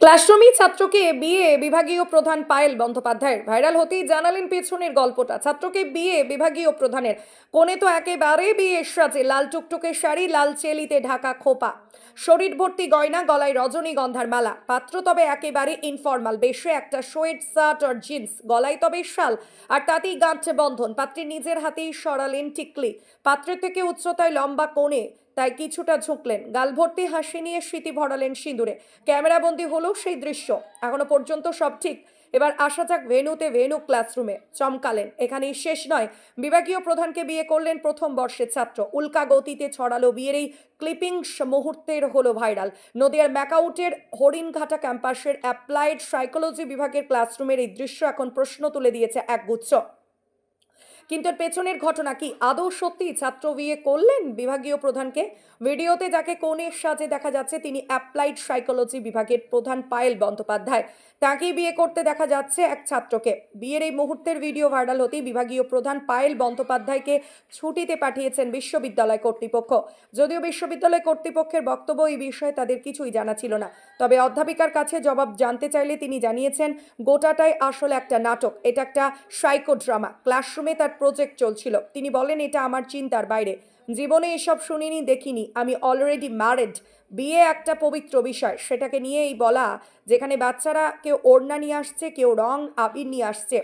ক্লাসরুমই ছাত্রকে বিয়ে বিভাগীয় প্রধান পায়েল বন্দ্যোপাধ্যায়ের। ভাইরাল হতেই জানালেন পেছনের গল্পটা। ছাত্রকে বিয়ে বিভাগীয় প্রধানের। কোণে তো একেবারে বিয়ের সাজে, লাল টুকটুকে শাড়ি, লাল চেলিতে ঢাকা খোপা। শরীর ভর্তি গয়না, গলায় রজনীগন্ধার মালা। পাত্র তবে একেবারে ইনফর্মাল বেশে একটা সোয়েট শার্ট আর জিন্স গলায় তবে শাল, আর তাতেই গাঁটছে বন্ধন। পাত্রী নিজের হাতেই সরালেন টিকলি। পাত্রের থেকে উচ্চতায় লম্বা কোণে তাই কিছুটা ঝুঁকলেন। গাল ভর্তি হাসি নিয়ে স্মৃতি ভরালেন সিঁদুরে। ক্যামেরাবন্দি হলো সেই দৃশ্য। এখনও পর্যন্ত সব ঠিক। এবার আসা যাক ভেনুতে ভেনু ক্লাসরুমে। চমকালেন। এখানেই শেষ নয়। বিভাগীয় প্রধানকে বিয়ে করলেন প্রথম বর্ষের ছাত্র। উল্কা গতিতে ছড়ালো বিয়ের এই ক্লিপিংস মুহূর্তের হলো ভাইরাল। নদিয়ার ম্যাকাউটের হরিণঘাটা ক্যাম্পাসের অ্যাপ্লাইড সাইকোলজি বিভাগের ক্লাসরুমের এই দৃশ্য এখন প্রশ্ন তুলে দিয়েছে একগুচ্ছ কিন্তু এর পেছনের ঘটনা কি? আদৌ সত্যি ছাত্র বিয়ে করলেন বিভাগীয় প্রধানকে? ভিডিওতে যাকে কোণের সাজে দেখা যাচ্ছে, তিনি অ্যাপ্লাইড সাইকোলজি বিভাগের প্রধান পায়েল বন্দ্যোপাধ্যায়। তাকেই বিয়ে করতে দেখা যাচ্ছে এক ছাত্রকে। বিয়ের এই মুহূর্তের ভিডিও ভাইরাল হতেই বিভাগীয় প্রধান পায়েল বন্দ্যোপাধ্যায়কে ছুটিতে পাঠিয়েছেন বিশ্ববিদ্যালয় কর্তৃপক্ষ। যদিও বিশ্ববিদ্যালয় কর্তৃপক্ষের বক্তব্য এই বিষয়ে তাদের কিছুই জানা ছিল না। তবে অধ্যাপিকার কাছে জবাব জানতে চাইলে তিনি জানিয়েছেন, গোটাটাই আসলে একটা নাটক। এটা একটা সাইকো ড্রামা ক্লাসরুমে তার প্রজেক্ট চলছিল। তিনি বলেন, এটা আমার চিন্তার বাইরে। জীবনে এসব শুনিনি, দেখিনি। আমি অলরেডি ম্যারেড বিয়ে একটা পবিত্র বিষয়। সেটাকে নিয়েই বলা, যেখানে বাচ্চারা কেউ ওড়না নিয়ে আসছে, কেউ রং আবির নিয়ে আসছে।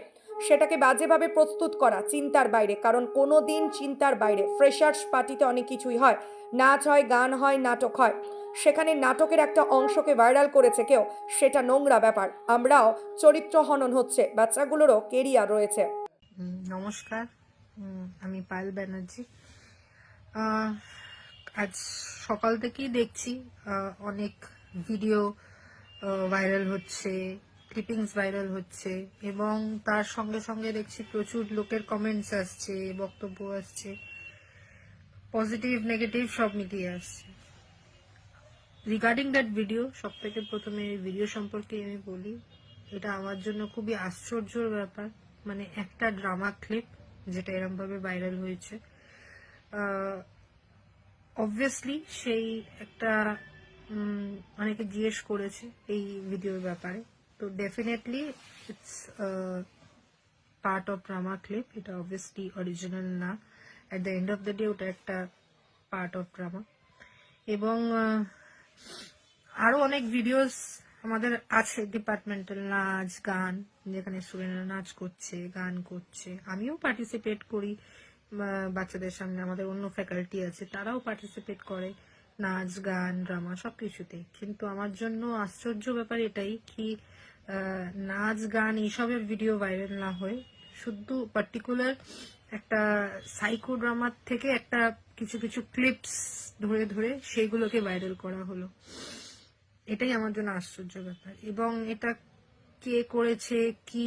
সেটাকে বাজেভাবে প্রস্তুত করা চিন্তার বাইরে। কারণ কোনো দিন চিন্তার বাইরে। ফ্রেশার্স পার্টিতে অনেক কিছুই হয়। নাচ হয়, গান হয়, নাটক হয়। সেখানে নাটকের একটা অংশকে ভাইরাল করেছে কেউ। সেটা নোংরা ব্যাপার। আমরাও চরিত্র হনন হচ্ছে। বাচ্চাগুলোরও কেরিয়ার রয়েছে। নমস্কার। আমি পায়েল ব্যানার্জি। আজ সকাল থেকেই দেখছি অনেক ভিডিও ভাইরাল হচ্ছে, ক্লিপিংস ভাইরাল হচ্ছে, এবং তার সঙ্গে সঙ্গে দেখছি প্রচুর লোকের কমেন্টস আসছে, বক্তব্য আসছে। পজিটিভ নেগেটিভ সব মিলিয়ে আসছে। রিগার্ডিং দ্যাট ভিডিও সব থেকে প্রথমে ভিডিও সম্পর্কে আমি বলি, এটা আমার জন্য খুবই আশ্চর্যর ব্যাপার। মানে একটা ড্রামা ক্লিপ যেটা এরম ভাবে ভাইরাল হয়েছে অবভিয়াসলি সেই একটা অনেকে জিজ্ঞেস করেছে এই ভিডিওর ব্যাপারে। তো definitely it's part of drama clip এটা অবভিয়াসলি অরিজিনাল না। At the end of the day ওটা একটা পার্ট অফ ড্রামা এবং আহ, আরও অনেক ভিডিওস আমাদের আছে ডিপার্টমেন্টাল নাচ, গান, যেখানে স্টুডেন্টরা নাচ করছে, গান করছে। আমিও পার্টিসিপেট করি বাচ্চাদের সামনে। আমাদের অন্য ফ্যাকাল্টি আছে, তারাও পার্টিসিপেট করে নাচ, গান ড্রামা সবকিছুতেই। কিন্তু আমার জন্য আশ্চর্য ব্যাপার এটাই কি নাচ, গান এইসবের ভিডিও ভাইরাল না হয়ে শুধু পার্টিকুলার একটা সাইকো ড্রামার থেকে একটা কিছু কিছু ক্লিপস ধরে ধরে সেইগুলোকে ভাইরাল করা হলো। এটাই আমার জন্য আশ্চর্য ব্যাপার। এবং এটা কে করেছে, কি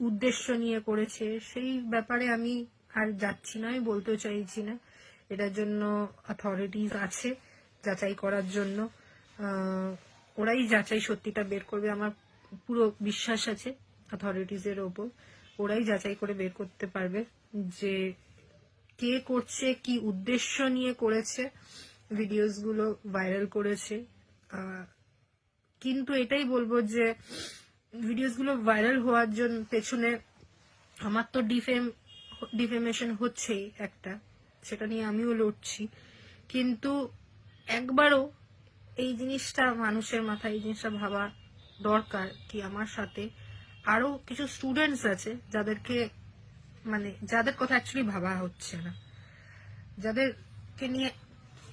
উদ্দেশ্য নিয়ে করেছে, সেই ব্যাপারে আমি আর যাচ্ছি না, আমি বলতেও চাইছি না। এটার জন্য অথরিটিস আছে যাচাই করার জন্য। ওরাই যাচাই সত্যিটা বের করবে, আমার পুরো বিশ্বাস আছে অথরিটিস এর ওপর। ওরাই যাচাই করে বের করতে পারবে যে কে করছে, কি উদ্দেশ্য নিয়ে করেছে। ভিডিওসগুলো ভাইরাল করেছে। কিন্তু এটাই বলব যে ভিডিওসগুলো ভাইরাল হওয়ার জন্য পেছনে আমার তো ডিফেম ডিফেমেশন হচ্ছেই একটা। সেটা নিয়ে আমিও লড়ছি। কিন্তু একবারও এই জিনিসটা মানুষের মাথায়, এই জিনিসটা ভাবা দরকার কি আমার সাথে। আরও কিছু স্টুডেন্টস আছে যাদেরকে মানে যাদের কথা অ্যাকচুয়ালি ভাবা হচ্ছে না। যাদেরকে নিয়ে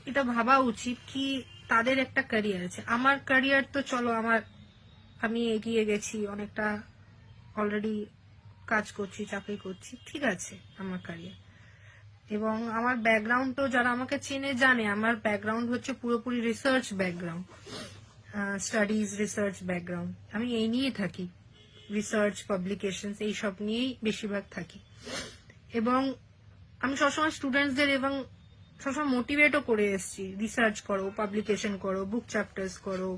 এটা ভাবা উচিত কি তাদের একটা ক্যারিয়ার আছে। আমার ক্যারিয়ার তো চলো, আমার, আমি এগিয়ে গেছি, অনেকটা অলরেডি কাজ করছি, চাকরি করছি, ঠিক আছে আমার ক্যারিয়ার এবং আমার ব্যাকগ্রাউন্ড তো যারা আমাকে চেনে, জানে, আমার ব্যাকগ্রাউন্ড হচ্ছে পুরোপুরি research background studies research background আমি এই নিয়ে থাকি রিসার্চ পাবলিকেশন এইসব নিয়েই বেশিরভাগ থাকি। এবং আমি সবসময় স্টুডেন্টসদের এবং সবসময় মোটিভেটও করে এসেছি। রিসার্চ করো পাবলিকেশন করো বুক চ্যাপ্টার্স করো।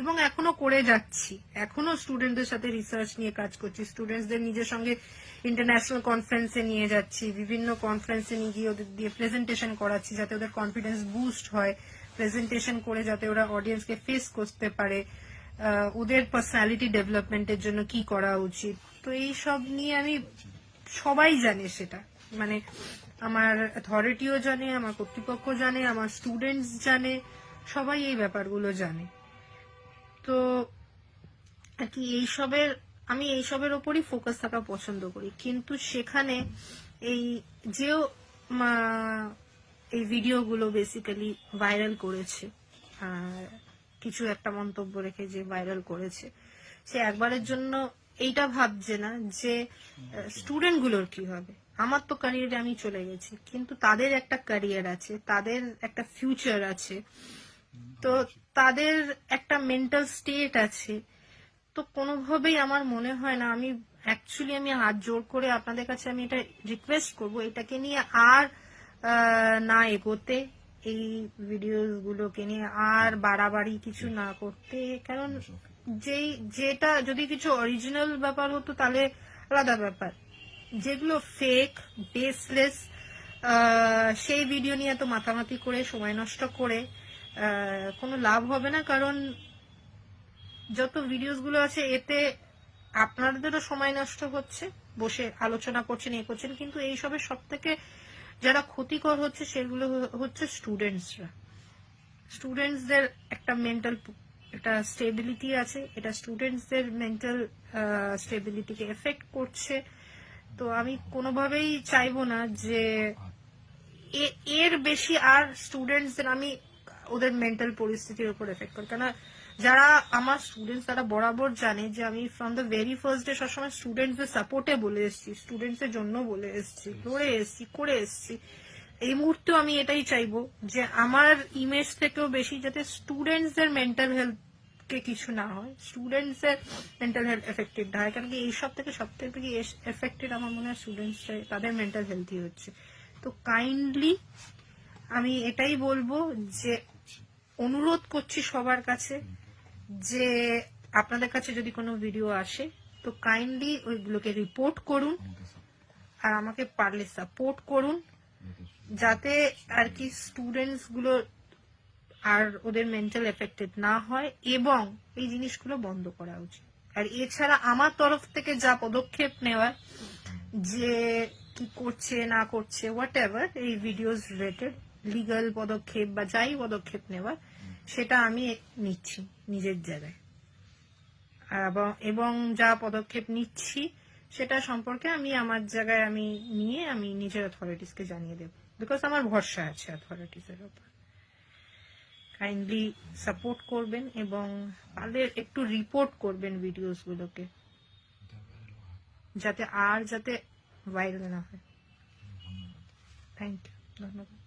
এবং এখনও করে যাচ্ছি। এখনও স্টুডেন্টদের সাথে রিসার্চ নিয়ে কাজ করছি। স্টুডেন্টসদের নিজের সঙ্গে ইন্টারন্যাশনাল কনফারেন্সে নিয়ে যাচ্ছি। বিভিন্ন কনফারেন্সে নিয়ে গিয়ে ওদের দিয়ে প্রেজেন্টেশন করাচ্ছি যাতে ওদের কনফিডেন্স বুস্ট হয়। প্রেজেন্টেশন করে যাতে ওরা অডিয়েন্সকে ফেস করতে পারে। ওদের পার্সোনালিটি ডেভেলপমেন্টের জন্য কি করা উচিত? তো এই সব নিয়ে আমি সবাই জানে সেটা। মানে আমার অথরিটিও জানে আমার কর্তৃপক্ষ জানে আমার স্টুডেন্টস জানে সবাই এই ব্যাপারগুলো জানে। তো কি এইসবের আমি এইসবের ওপরই ফোকাস থাকা পছন্দ করি। কিন্তু সেখানে এই যেও মা- এই ভিডিওগুলো বেসিক্যালি ভাইরাল করেছে আর কিছু একটা মন্তব্য রেখে যে ভাইরাল করেছে সে একবারের জন্য এইটা ভাবছে না যে স্টুডেন্টগুলোর কি হবে? আমার তো ক্যারিয়ারে আমি চলে গেছি কিন্তু তাদের একটা ক্যারিয়ার আছে তাদের একটা ফিউচার আছে। তো তাদের একটা মেন্টাল স্টেট আছে। তো কোনোভাবেই আমার মনে হয় না আমি অ্যাকচুয়ালি আমি হাত জোর করে আপনাদের কাছে আমি এটা রিকোয়েস্ট করব এটাকে নিয়ে আর না এগোতে এই ভিডিওস গুলোকে নিয়ে আর বাড়াবাড়ি কিছু না করতে কারণ যেই যেটা যদি কিছু অরিজিনাল ব্যাপার হতো তাহলে আলাদা ব্যাপার। যেগুলো ফেক বেসলেস সেই ভিডিও নিয়ে এত মাতামাতি করে, সময় নষ্ট করে কোনো লাভ হবে না কারণ যত ভিডিওসগুলো আছে, এতে আপনাদেরও সময় নষ্ট হচ্ছে, বসে আলোচনা করছেন, এ করছেন, কিন্তু এইসবের সব থেকে যারা ক্ষতিকর হচ্ছে, সেগুলো হচ্ছে স্টুডেন্টসরা স্টুডেন্টসদের একটা মেন্টাল একটা স্টেবিলিটি আছে, এটা স্টুডেন্টসদের মেন্টাল স্টেবিলিটিকে এফেক্ট করছে। তো আমি কোনোভাবেই চাইব না যে এর বেশি আর স্টুডেন্টসদের আমি ওদের মেন্টাল পরিস্থিতির উপর এফেক্ট করি। কেন যারা আমার স্টুডেন্টস তারা বরাবর জানে যে আমি from the very first day সবসময় স্টুডেন্টসদের সাপোর্টে বলে এসেছি স্টুডেন্টসের জন্য বলে এসেছি লড়ে এসেছি, করে এসেছি। এই মুহূর্তেও আমি এটাই চাইব যে আমার ইমেজ থেকেও বেশি যাতে স্টুডেন্টসদের মেন্টাল হেলথ কে কিছু না হয়। স্টুডেন্টস এর মেন্টাল হেলথ এফেক্টেড হয়। কারণ কি এইসব থেকে সব থেকে এফেক্টেড আমার মনে হয় স্টুডেন্টস তাদের মেন্টাল হেলথই হচ্ছে। তো কাইন্ডলি আমি এটাই বলব যে, অনুরোধ করছি সবার কাছে যে, আপনাদের কাছে যদি কোনো ভিডিও আসে, তো কাইন্ডলি ওইগুলোকে রিপোর্ট করুন আর আমাকে পারলে সাপোর্ট করুন। যাতে আর কি স্টুডেন্টসগুলো আর ওদের মেন্টাল এফেক্টেড না হয় এবং এই জিনিসগুলো বন্ধ করা উচিত। আর এছাড়া আমার তরফ থেকে যা পদক্ষেপ নেওয়ার, যে কি করছে, না করছে হোয়াট এভার এই ভিডিওস রিলেটেড লিগাল পদক্ষেপ বা যাই পদক্ষেপ নেওয়ার, সেটা আমি নিচ্ছি নিজের জায়গায়। এবং- যা পদক্ষেপ নিচ্ছি, সেটা সম্পর্কে আমি আমার জায়গায় আমি নিয়ে আমি নিজের অথরিটিসকে জানিয়ে দেব। বিকজ আমার ভরসা আছে অথরিটিসের উপর কাইন্ডলি সাপোর্ট করবেন এবং পারলে একটু রিপোর্ট করবেন ভিডিওস গুলোকে। যাতে আর যাতে ভাইরাল না হয়। থ্যাংক ইউ ধন্যবাদ।